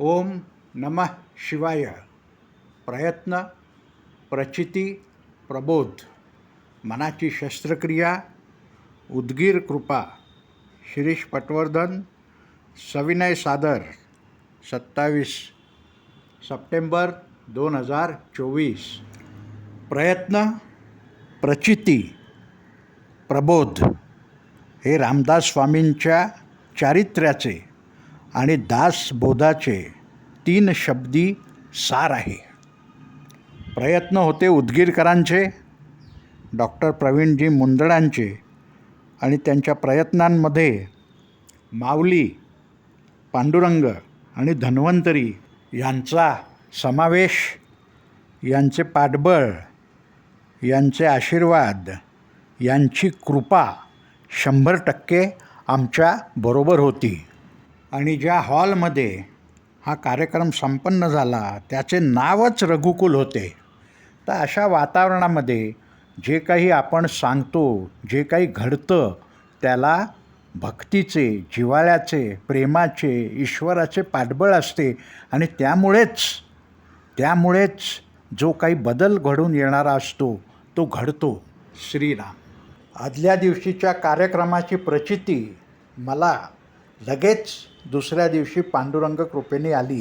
ओम नमः शिवाय. प्रयत्न प्रचिती प्रबोध. मनाची शस्त्रक्रिया उदगीर कृपा. शिरीष पटवर्धन सविनय सादर. सत्तावीस सप्टेंबर दोन हजार चोवीस. प्रयत्न प्रचिती प्रबोध. हे रामदास स्वामींच्या चारित्र्याचे आणि दासबोधाचे तीन शब्दी सार आहे. प्रयत्न होते उदगीरकरांचे डॉक्टर प्रवीणजी मुंदडांचे आणि त्यांच्या प्रयत्नांमध्ये माऊली पांडुरंग आणि धन्वंतरी यांचा समावेश यांचे पाठबळ यांचे आशीर्वाद यांची कृपा शंभर टक्के आमच्या बरोबर होती. आणि ज्या हॉलमध्ये हा कार्यक्रम संपन्न झाला त्याचे नावच रघुकुल होते. तर अशा वातावरणामध्ये जे काही आपण सांगतो जे काही घडतं त्याला भक्तीचे जिव्हाळ्याचे प्रेमाचे ईश्वराचे पाठबळ असते. आणि त्यामुळेच त्यामुळेच जो काही बदल घडून येणारा असतो तो घडतो. श्रीराम. आदल्या दिवशीच्या कार्यक्रमाची प्रचिती मला लगेच दुसऱ्या दिवशी पांडुरंग कृपेने आली.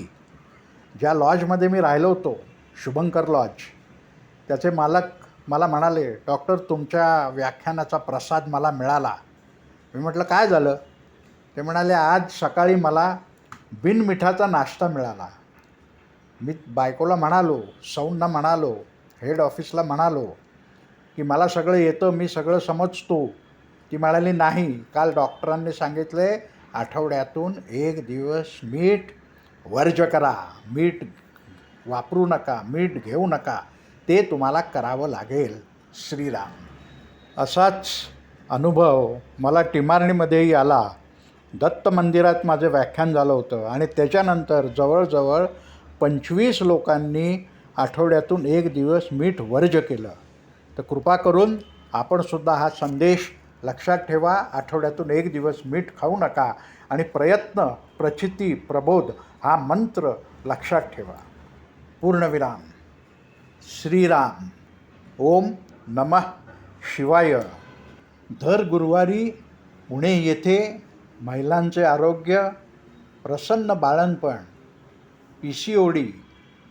ज्या लॉजमध्ये मी राहिलो होतो शुभंकर लॉज त्याचे मालक मला म्हणाले डॉक्टर तुमच्या व्याख्यानाचा प्रसाद मला मिळाला. मी म्हटलं काय झालं? ते म्हणाले आज सकाळी मला बिनमिठाचा नाश्ता मिळाला. मी बायकोला म्हणालो सौंडना म्हणालो हेड ऑफिसला म्हणालो की मला सगळं येतं मी सगळं समजतो. ती म्हणाली नाही काल डॉक्टरांनी सांगितले आठवड्यातून एक दिवस मीठ वर्ज करा. मीठ वापरू नका मीठ घेऊ नका. ते तुम्हाला करावं लागेल. श्रीराम. असाच अनुभव मला टिमारणीमध्येही आला. दत्त मंदिरात माझं व्याख्यान झालं होतं आणि त्याच्यानंतर जवळजवळ पंचवीस लोकांनी आठवड्यातून एक दिवस मीठ वर्ज केलं. तर कृपा करून आपणसुद्धा हा संदेश लक्षात ठेवा आठवड्यातून एक दिवस मीठ खाऊ नका आणि प्रयत्न प्रचिती प्रबोध हा मंत्र लक्षात ठेवा. पूर्णविराम. श्रीराम. ओम नमः शिवाय. दर गुरुवारी पुणे येथे महिलांचे आरोग्य प्रसन्न बाळणपण पी सी ओ डी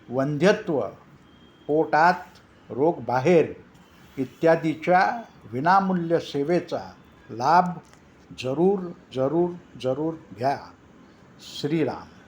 वंध्यत्व पोटात रोग बाहेर इत्यादीच्या विनामूल्य सेवेचा लाभ जरूर जरूर जरूर घ्या. श्रीराम.